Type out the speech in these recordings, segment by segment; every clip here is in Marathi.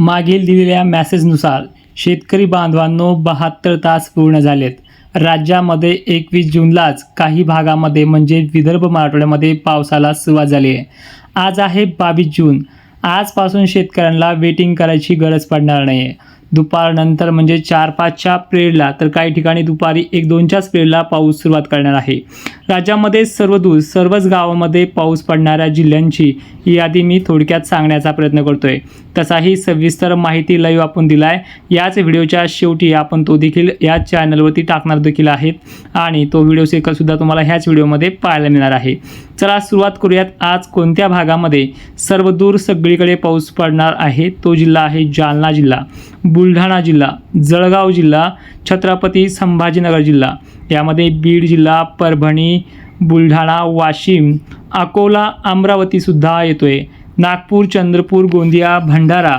मागील दिलेल्या मॅसेजनुसार शेतकरी बांधवांनो बहात्तर तास पूर्ण झालेत. राज्यामध्ये एकवीस जूनलाच काही भागामध्ये म्हणजे विदर्भ मराठवाड्यामध्ये पावसाला सुरुवात झाली आहे. आज आहे बावीस जून. आजपासून शेतकऱ्यांना वेटिंग करायची गरज पडणार नाही आहे दुपारनंतर म्हणजे चार पाचच्या पिरियडला तर काही ठिकाणी दुपारी एक दोनच्याच पिरियडला पाऊस सुरुवात करणार आहे. राज्यामध्ये सर्वदूर सर्वच गावामध्ये पाऊस पडणाऱ्या जिल्ह्यांची यादी मी थोडक्यात सांगण्याचा प्रयत्न करतोय. तसाही सविस्तर माहिती लाईव्ह आपण दिलाय. याच व्हिडिओच्या शेवटी आपण तो देखील या चॅनलवरती टाकणार देखील आहेत. आणि तो व्हिडिओ सेकलसुद्धा तुम्हाला ह्याच व्हिडिओमध्ये पाहायला मिळणार आहे. चला सुरुवात करूयात. आज कोणत्या भागामध्ये सर्वदूर सगळीकडे पाऊस पडणार आहे? तो जिल्हा आहे जालना जिल्हा बुलढाणा जिल्हा जळगाव जिल्हा छत्रपती संभाजीनगर जिल्हा. यामध्ये बीड जिल्हा परभणी बुलढाणा वाशिम अकोला अमरावतीसुद्धा येतो आहे नागपूर चंद्रपूर गोंदिया भंडारा.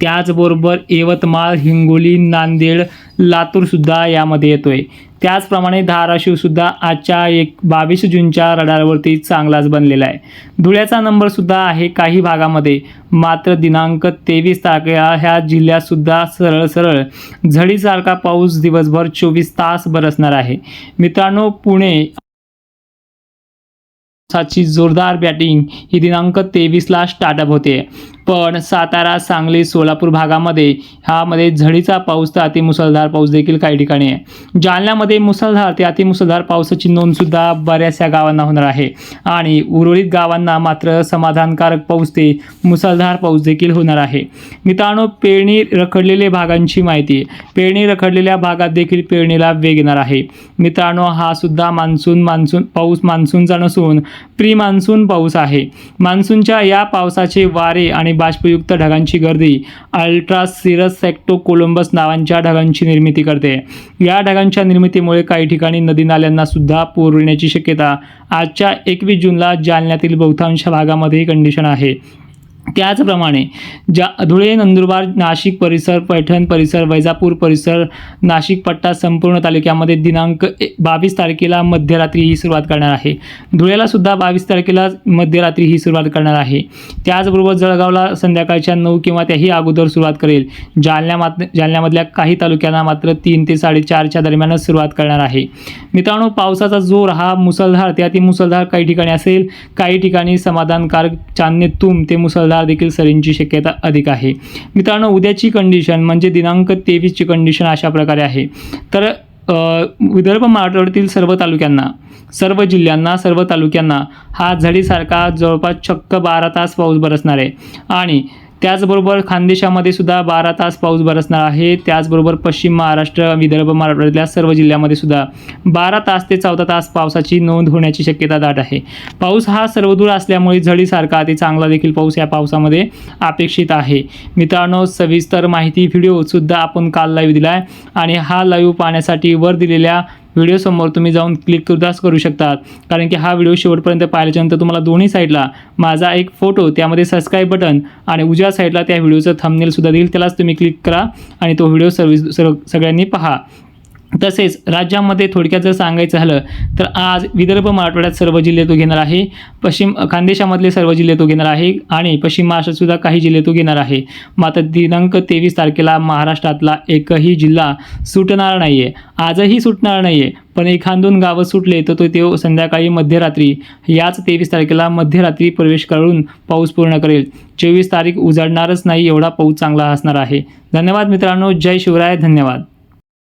त्याचबरोबर यवतमाळ हिंगोली नांदेड लातूरसुद्धा यामध्ये येतो आहे त्याचप्रमाणे धाराशिवसुद्धा आजच्या एक बावीस जूनच्या रडारवरती चांगलाच बनलेला आहे. धुळ्याचा नंबरसुद्धा आहे काही भागामध्ये. मात्र दिनांक तेवीस तारखेला ह्या जिल्ह्यातसुद्धा सरळ सरळ झडीसारखा पाऊस दिवसभर चोवीस तास बरसणार आहे. मित्रांनो पुणे साची जोरदार बॅटिंग ही दिनांक तेवीसला स्टार्टअप होते. पण सातारा सांगली सोलापूर भागामध्ये ह्यामध्ये झडीचा पाऊस तर अतिमुसळधार पाऊस देखील काही ठिकाणी आहे. जालन्यामध्ये मुसळधार ते अतिमुसळधार पावसाची नोंदसुद्धा बऱ्याचशा गावांना होणार आहे. आणि उर्वरित गावांना मात्र समाधानकारक पाऊस ते मुसळधार पाऊस देखील होणार आहे. मित्रांनो पेरणी रखडलेल्या भागांची माहिती. पेरणी रखडलेल्या भागात देखील पेरणीला वेग येणार आहे. मित्रांनो हा सुद्धा मान्सून मान्सून पाऊस मान्सूनचा नसून प्री मान्सून पाऊस आहे. मान्सूनच्या या पावसाचे वारे आणि बाष्पयुक्त ढगांची गर्दी अल्ट्रा सिरस सेक्टो कोलंबस नावांच्या ढगांची निर्मिती करते. या ढगांच्या निर्मितीमुळे काही ठिकाणी नदी नाल्यांना सुद्धा पूर येण्याची शक्यता. आजच्या एकवीस जूनला जालन्यातील बहुतांश भागामध्ये कंडिशन आहे. त्याचप्रमाणे ज्या धुळे नंदुरबार नाशिक परिसर पैठण परिसर वैजापूर परिसर नाशिक पट्टा संपूर्ण तालुक्यामध्ये दिनांक बावीस तारखेला मध्यरात्री ही सुरुवात करणार आहे. धुळ्याला सुद्धा बावीस तारखेला मध्यरात्री ही सुरुवात करणार आहे. त्याचबरोबर जळगावला संध्याकाळच्या नऊ किंवा त्याही अगोदर सुरुवात करेल. जालन्या मात जालन्यामधल्या काही तालुक्यांना मात्र तीन ते साडेचारच्या दरम्यानच सुरुवात करणार आहे. मित्रांनो पावसाचा जोर हा मुसळधार त्यातील मुसळधार काही ठिकाणी असेल. काही ठिकाणी समाधानकारक चांदणे तुम ते मुसळधार देखील सरींची शक्यता अधिक आहे. मित्रांनो उद्याची कंडिशन म्हणजे दिनांक तेवीसची कंडिशन अशा प्रकारे आहे. तर विदर्भ मराठवाड्यातील सर्व तालुक्यांना सर्व जिल्ह्यांना सर्व तालुक्यांना हा झडीसारखा जवळपास चक्क बारा तास पाऊस बरसणार आहे. आणि त्याचबरोबर खानदेशामध्ये सुद्धा बारा तास पाऊस बरसणार आहे. त्याचबरोबर पश्चिम महाराष्ट्र विदर्भ मराठवाड्यातल्या सर्व जिल्ह्यामध्ये सुद्धा बारा तास ते चौदा तास पावसाची नोंद होण्याची शक्यता दाट आहे. पाऊस हा सर्वदूर असल्यामुळे झडीसारखा अति चांगला देखील पाऊस या पावसामध्ये अपेक्षित आहे. मित्रांनो सविस्तर माहिती व्हिडिओसुद्धा आपण काल लाईव्ह दिला आहे आणि हा लाईव्ह पाहण्यासाठी वर दिलेल्या व्हिडिओसमोर तुम्ही जाऊन क्लिक सुद्धाच करू शकतात. कारण की हा व्हिडिओ शेवटपर्यंत पाहिल्याच्यानंतर तुम्हाला दोन्ही साईडला माझा एक फोटो त्यामध्ये सबस्क्राईब बटन आणि उजव्या साईडला त्या व्हिडिओचं थंबनेलसुद्धा देईल त्यालाच तुम्ही क्लिक करा आणि तो व्हिडिओ सर्विस सर्व सगळ्यांनी पहा. तसेच राज्यामध्ये थोडक्यात जर सांगायचं झालं तर आज विदर्भ मराठवाड्यात सर्व जिल्हे तो घेणार आहे पश्चिम खानदेशामधले सर्व जिल्हे तो घेणार आहे आणि पश्चिम महाराष्ट्रातसुद्धा काही जिल्हे तो घेणार आहे. मात्र दिनांक तेवीस तारखेला महाराष्ट्रातला एकही जिल्हा सुटणार नाही आहे आजही सुटणार नाही आहे पण एखादून गावं सुटले तर तो ते संध्याकाळी मध्यरात्री याच तेवीस तारखेला मध्यरात्री प्रवेश करून पाऊस पूर्ण करेल. चोवीस तारीख उजाडणारच नाही एवढा पाऊस चांगला असणार आहे. धन्यवाद मित्रांनो जय शिवराय धन्यवाद.